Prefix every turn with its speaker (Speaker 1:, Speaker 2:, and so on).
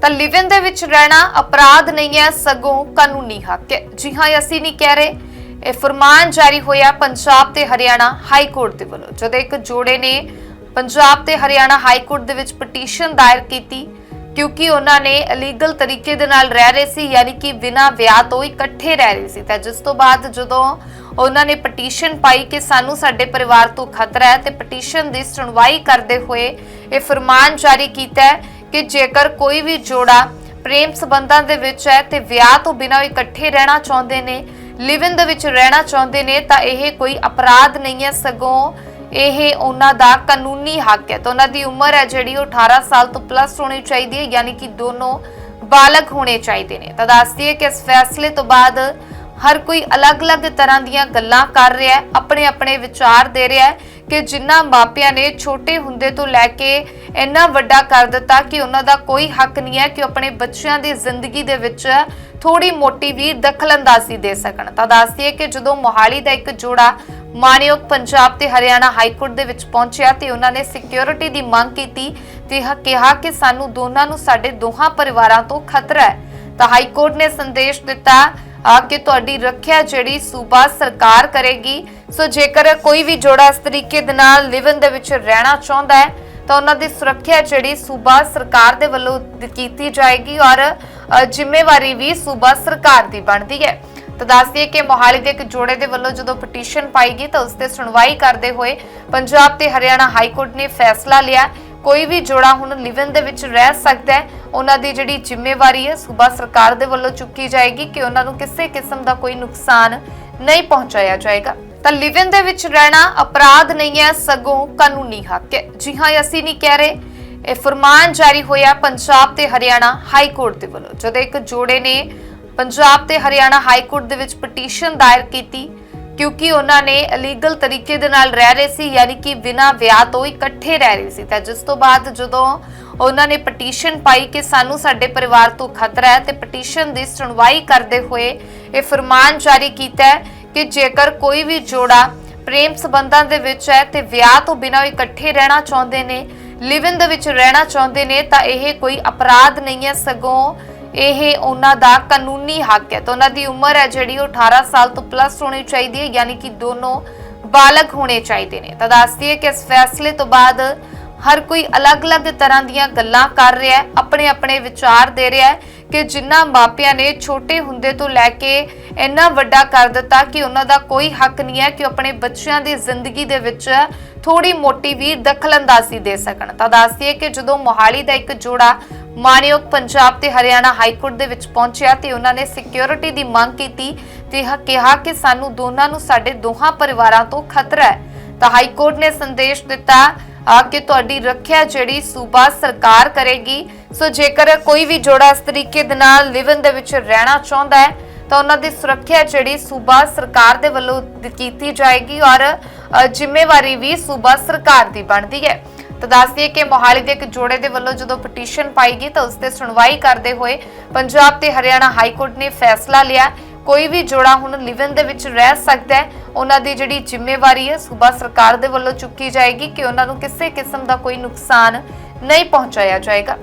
Speaker 1: ਤਾਂ ਲਿਵਿੰਗ ਦੇ ਵਿੱਚ ਰਹਿਣਾ ਅਪਰਾਧ ਨਹੀਂ ਹੈ, ਸਗੋਂ ਕਾਨੂੰਨੀ ਹੱਕ ਹੈ। ਜੀ ਹਾਂ, ਅਸੀਂ ਨਹੀਂ ਕਹਿ ਰਹੇ। ਇਹ ਫਰਮਾਨ ਜਾਰੀ ਹੋਇਆ ਪੰਜਾਬ ਤੇ ਹਰਿਆਣਾ ਹਾਈ ਕੋਰਟ ਦੇ ਵੱਲੋਂ। ਜਦੋਂ ਇੱਕ ਜੋੜੇ ਨੇ ਪੰਜਾਬ ਤੇ ਹਰਿਆਣਾ ਹਾਈ ਕੋਰਟ ਦੇ ਵਿੱਚ ਪਟੀਸ਼ਨ ਦਾਇਰ ਕੀਤੀ, ਕਿਉਂਕਿ ਉਹਨਾਂ ਨੇ ਇਲੀਗਲ ਤਰੀਕੇ ਦੇ ਨਾਲ ਰਹਿ ਰਹੇ ਸੀ, ਯਾਨੀ ਕਿ ਬਿਨਾਂ ਵਿਆਹ ਤੋਂ ਇਕੱਠੇ ਰਹਿ ਰਹੇ ਸੀ। ਤਾਂ ਜਿਸ ਤੋਂ ਬਾਅਦ ਜਦੋਂ ਉਹਨਾਂ ਨੇ ਪਟੀਸ਼ਨ ਪਾਈ ਕਿ ਸਾਨੂੰ ਸਾਡੇ ਪਰਿਵਾਰ ਤੋਂ ਖਤਰਾ ਹੈ, ਤੇ ਪਟੀਸ਼ਨ ਦੀ ਸੁਣਵਾਈ ਕਰਦੇ ਹੋਏ ਇਹ ਫਰਮਾਨ ਜਾਰੀ ਕੀਤਾ ਹੈ ਕਿ ਜੇਕਰ ਕੋਈ ਵੀ ਜੋੜਾ ਪ੍ਰੇਮ ਸਬੰਧਾਂ ਦੇ ਵਿੱਚ ਹੈ ਤੇ ਵਿਆਹ ਤੋਂ ਬਿਨਾਂ ਇਕੱਠੇ ਰਹਿਣਾ ਚਾਹੁੰਦੇ ਨੇ ਲਿਵ ਦੇ ਵਿੱਚ ਰਹਿਣਾ ਚਾਹੁੰਦੇ ਨੇ, ਤਾਂ ਇਹ ਕੋਈ ਅਪਰਾਧ ਨਹੀਂ ਹੈ ਸਗੋਂ ਇਹ ਉਹਨਾਂ ਦਾ ਕਾਨੂੰਨੀ ਹੱਕ ਹੈ। ਤਾਂ ਉਹਨਾਂ ਦੀ ਉਮਰ ਹੈ ਜਿਹੜੀ ਉਹ 18 ਸਾਲ ਤੋਂ ਪਲੱਸ ਹੋਣੀ ਚਾਹੀਦੀ ਹੈ, ਯਾਨੀ ਕਿ ਦੋਨੋਂ ਬਾਲਗ ਹੋਣੇ ਚਾਹੀਦੇ ਨੇ। ਤਾਂ ਦੱਸਦੀ ਹੈ ਕਿ ਇਸ ਫੈਸਲੇ ਤੋਂ ਬਾਅਦ ਹਰ ਕੋਈ ਅਲੱਗ-ਅਲੱਗ ਤਰ੍ਹਾਂ ਦੀਆਂ ਗੱਲਾਂ ਕਰ ਰਿਹਾ ਹੈ ਆਪਣੇ ਆਪਣੇ ਵਿਚਾਰ ਦੇ ਰਿਹਾ ਹੈ ਕਿ ਜਿਨ੍ਹਾਂ ਮਾਪਿਆਂ ਨੇ ਛੋਟੇ ਹੁੰਦੇ ਤੋਂ ਲੈ ਕੇ ਇੰਨਾ ਵੱਡਾ ਕਰ ਦਿੱਤਾ ਕਿ ਉਹਨਾਂ ਦਾ ਕੋਈ ਹੱਕ ਨਹੀਂ ਹੈ ਕਿ ਆਪਣੇ ਬੱਚਿਆਂ ਦੀ ਜ਼ਿੰਦਗੀ ਦੇ ਵਿੱਚ ਥੋੜੀ ਮੋਟੀ ਵੀ ਦਖਲਅੰਦਾਜ਼ੀ ਦੇ ਸਕਣ। ਤਾਂ ਦੱਸਦੀ ਕਿ ਜਦੋਂ ਮੋਹਾਲੀ ਦਾ ਇੱਕ ਜੋੜਾ ਮਾਨਯੋਗ ਪੰਜਾਬ ਤੇ ਹਰਿਆਣਾ ਹਾਈ ਕੋਰਟ ਦੇ ਵਿੱਚ ਪਹੁੰਚਿਆ ਤੇ ਉਹਨਾਂ ਨੇ ਸਿਕਿਉਰਿਟੀ ਦੀ ਮੰਗ ਕੀਤੀ ਤੇ ਕਿਹਾ ਕਿ ਸਾਨੂੰ ਦੋਨਾਂ ਨੂੰ ਸਾਡੇ ਦੋਹਾਂ ਪਰਿਵਾਰਾਂ ਤੋਂ ਖਤਰਾ ਹੈ। ਤਾਂ ਹਾਈ ਕੋਰਟ ਨੇ ਸੰਦੇਸ਼ ਦਿੱਤਾ ਆ ਕਿ ਤੁਹਾਡੀ ਰੱਖਿਆ ਜਿਹੜੀ ਸੂਬਾ ਸਰਕਾਰ ਕਰੇਗੀ। ਸੋ ਜੇਕਰ ਕੋਈ ਵੀ ਜੋੜਾ ਇਸ ਤਰੀਕੇ ਦੇ ਨਾਲ ਲਿਵਨ ਦੇ ਵਿੱਚ ਰਹਿਣਾ ਚਾਹੁੰਦਾ ਹੈ, ਤਾਂ ਉਹਨਾਂ ਦੀ ਸੁਰੱਖਿਆ ਜਿਹੜੀ ਸੂਬਾ ਸਰਕਾਰ ਦੇ ਵੱਲੋਂ ਕੀਤੀ ਜਾਏਗੀ ਔਰ ਜ਼ਿੰਮੇਵਾਰੀ ਵੀ ਸੂਬਾ ਸਰਕਾਰ ਦੀ ਬਣਦੀ ਹੈ। ਤਾਂ ਦੱਸ ਦਈਏ ਕਿ ਮੋਹਾਲੀ ਦੇ ਇੱਕ ਜੋੜੇ ਦੇ ਵੱਲੋਂ ਜਦੋਂ ਪਟੀਸ਼ਨ ਪਾਈ ਗਈ ਤਾਂ ਉਸ ਤੇ ਸੁਣਵਾਈ ਕਰਦੇ ਹੋਏ ਪੰਜਾਬ ਤੇ ਹਰਿਆਣਾ ਹਾਈ ਕੋਰਟ ਨੇ ਫੈਸਲਾ ਲਿਆ। ਕੋਈ ਵੀ ਜੋੜਾ ਹੁਣ ਲਿਵਨ ਦੇ ਵਿੱਚ ਰਹਿ ਸਕਦਾ ਹੈ, ਉਹਨਾਂ ਦੀ ਜਿਹੜੀ ਜ਼ਿੰਮੇਵਾਰੀ ਹੈ, ਸੂਬਾ ਸਰਕਾਰ ਦੇ ਵੱਲੋਂ ਚੁੱਕੀ ਜਾਏਗੀ ਕਿ ਉਹਨਾਂ ਨੂੰ ਕਿਸੇ ਕਿਸਮ ਦਾ ਕੋਈ ਨੁਕਸਾਨ ਨਹੀਂ ਪਹੁੰਚਾਇਆ ਜਾਏਗਾ। ਤਾਂ ਲਿਵਨ ਦੇ ਵਿੱਚ ਰਹਿਣਾ ਅਪਰਾਧ ਨਹੀਂ ਹੈ, ਸਗੋਂ ਕਾਨੂੰਨੀ ਹੱਕ ਹੈ। ਜੀ ਹਾਂ ਅਸੀਂ ਨਹੀਂ ਕਹਿ ਰਹੇ। ਇਹ ਫਰਮਾਨ ਜਾਰੀ ਹੋਇਆ ਪੰਜਾਬ ਤੇ ਹਰਿਆਣਾ ਹਾਈ ਕੋਰਟ ਦੇ ਵੱਲੋਂ। ਜਦੋਂ ਇੱਕ ਜੋੜੇ ਨੇ ਪੰਜਾਬ ਤੇ ਹਰਿਆਣਾ ਹਾਈ ਕੋਰਟ ਦੇ ਵਿੱਚ ਪਟੀਸ਼ਨ ਦਾਇਰ ਕੀਤੀ ਕਿਉਂਕਿ ਉਹਨਾਂ ਨੇ ਇਲੀਗਲ ਤਰੀਕੇ ਦੇ ਨਾਲ ਰਹਿ ਰਹੇ ਸੀ, ਯਾਨੀ ਕਿ ਬਿਨਾਂ ਵਿਆਹ ਤੋਂ ਇਕੱਠੇ ਰਹਿ ਰਹੇ ਸੀ। ਤਾਂ ਜਿਸ ਤੋਂ ਬਾਅਦ ਜਦੋਂ ਉਹਨਾਂ ਨੇ ਪਟੀਸ਼ਨ ਪਾਈ ਕਿ ਸਾਨੂੰ ਸਾਡੇ ਪਰਿਵਾਰ ਤੋਂ ਖਤਰਾ ਹੈ ਤੇ ਪਟੀਸ਼ਨ ਦੀ ਸੁਣਵਾਈ ਕਰਦੇ ਹੋਏ ਇਹ ਫਰਮਾਨ ਜਾਰੀ ਕੀਤਾ ਕਿ ਜੇਕਰ ਕੋਈ ਵੀ ਜੋੜਾ ਪ੍ਰੇਮ ਸਬੰਧਾਂ ਦੇ ਵਿੱਚ ਹੈ ਤੇ ਵਿਆਹ ਤੋਂ ਬਿਨਾਂ ਇਕੱਠੇ ਰਹਿਣਾ ਚਾਹੁੰਦੇ ਨੇ ਲਿਵ ਇਨ ਦੇ ਵਿੱਚ ਰਹਿਣਾ ਚਾਹੁੰਦੇ ਨੇ, ਤਾਂ ਇਹ ਕੋਈ ਅਪਰਾਧ ਨਹੀਂ ਹੈ। ਸਗੋਂ ਇਹ ਉਹਨਾਂ ਦਾ ਕਾਨੂੰਨੀ ਹੱਕ ਹੈ। ਤਾਂ ਉਹਨਾਂ ਦੀ ਉਮਰ ਹੈ ਜਿਹੜੀ ਉਹ 18 ਸਾਲ ਤੋਂ ਪਲੱਸ ਹੋਣੀ ਚਾਹੀਦੀ ਹੈ, ਯਾਨੀ ਕਿ ਦੋਨੋਂ ਬਾਲਗ ਹੋਣੇ ਚਾਹੀਦੇ ਨੇ। ਤਾਂ ਦੱਸਦੀ ਹੈ ਕਿ ਇਸ ਫੈਸਲੇ ਤੋਂ ਬਾਅਦ ਹਰ ਕੋਈ ਅਲੱਗ-ਅਲੱਗ ਤਰ੍ਹਾਂ ਦੀਆਂ ਗੱਲਾਂ ਕਰ ਰਿਹਾ ਹੈ ਆਪਣੇ ਆਪਣੇ ਵਿਚਾਰ ਦੇ ਰਿਹਾ ਹੈ ਕਿ ਜਿਨ੍ਹਾਂ ਮਾਪਿਆਂ ਨੇ ਛੋਟੇ ਹੁੰਦੇ ਤੋਂ ਲੈ ਕੇ ਇੰਨਾ ਵੱਡਾ ਕਰ ਦਿੱਤਾ ਕਿ ਉਹਨਾਂ ਦਾ ਕੋਈ ਹੱਕ ਨਹੀਂ ਹੈ ਕਿ ਆਪਣੇ ਬੱਚਿਆਂ ਦੀ ਜ਼ਿੰਦਗੀ ਦੇ ਵਿੱਚ ਥੋੜੀ ਮੋਟੀ ਵੀ ਦਖਲਅੰਦਾਜ਼ੀ ਦੇ ਸਕਣ। ਤਾਂ ਦੱਸਦੀ ਹੈ ਕਿ ਜਦੋਂ ਮੋਹਾਲੀ ਦਾ ਇੱਕ ਜੋੜਾ ਮਾਨਯੋਗ ਪੰਜਾਬ ਤੇ ਹਰਿਆਣਾ ਹਾਈ ਕੋਰਟ ਦੇ ਵਿੱਚ ਪਹੁੰਚਿਆ ਤੇ ਉਹਨਾਂ ਨੇ ਸਿਕਿਉਰਿਟੀ ਦੀ ਮੰਗ ਕੀਤੀ ਤੇ ਕਿਹਾ ਕਿ ਸਾਨੂੰ ਦੋਨਾਂ ਨੂੰ ਸਾਡੇ ਦੋਹਾਂ ਪਰਿਵਾਰਾਂ ਤੋਂ ਖਤਰਾ ਹੈ। ਤਾਂ ਹਾਈ ਕੋਰਟ ਨੇ ਸੰਦੇਸ਼ ਦਿੱਤਾ ਆ ਕਿ ਤੁਹਾਡੀ ਰੱਖਿਆ ਜਿਹੜੀ ਸੂਬਾ ਸਰਕਾਰ ਕਰੇਗੀ, ਸੋ ਜੇਕਰ ਕੋਈ ਵੀ ਜੋੜਾ ਇਸ ਤਰੀਕੇ ਦੇ ਨਾਲ ਲਿਵਨ ਦੇ ਵਿੱਚ ਰਹਿਣਾ ਚਾਹੁੰਦਾ ਹੈ, ਤਾਂ ਉਹਨਾਂ ਦੀ ਸੁਰੱਖਿਆ ਜਿਹੜੀ ਸੂਬਾ ਸਰਕਾਰ ਦੇ ਵੱਲੋਂ ਕੀਤੀ ਜਾਏਗੀ ਔਰ ਜ਼ਿੰਮੇਵਾਰੀ ਵੀ ਸੂਬਾ ਸਰਕਾਰ ਦੀ ਬਣਦੀ ਹੈ। ਤਾਂ ਦੱਸ ਦਈਏ ਕਿ ਮੋਹਾਲੀ ਦੇ ਇੱਕ ਜੋੜੇ ਦੇ ਵੱਲੋਂ ਜਦੋਂ ਪਟੀਸ਼ਨ ਪਾਈ ਗਈ ਤਾਂ ਉਸ ਤੇ ਸੁਣਵਾਈ ਕਰਦੇ ਹੋਏ ਪੰਜਾਬ ਤੇ ਹਰਿਆਣਾ ਹਾਈ ਕੋਰਟ ਨੇ ਫੈਸਲਾ ਲਿਆ। ਕੋਈ ਵੀ ਜੋੜਾ ਹੁਣ ਲਿਵਨ ਦੇ ਵਿੱਚ ਰਹਿ ਸਕਦਾ ਹੈ। ਉਹਨਾਂ ਦੀ ਜਿਹੜੀ ਜ਼ਿੰਮੇਵਾਰੀ ਹੈ, ਸੂਬਾ ਸਰਕਾਰ ਦੇ ਵੱਲੋਂ ਚੁੱਕੀ ਜਾਏਗੀ ਕਿ ਉਹਨਾਂ ਨੂੰ ਕਿਸੇ ਕਿਸਮ ਦਾ ਕੋਈ ਨੁਕਸਾਨ ਨਹੀਂ ਪਹੁੰਚਾਇਆ ਜਾਏਗਾ।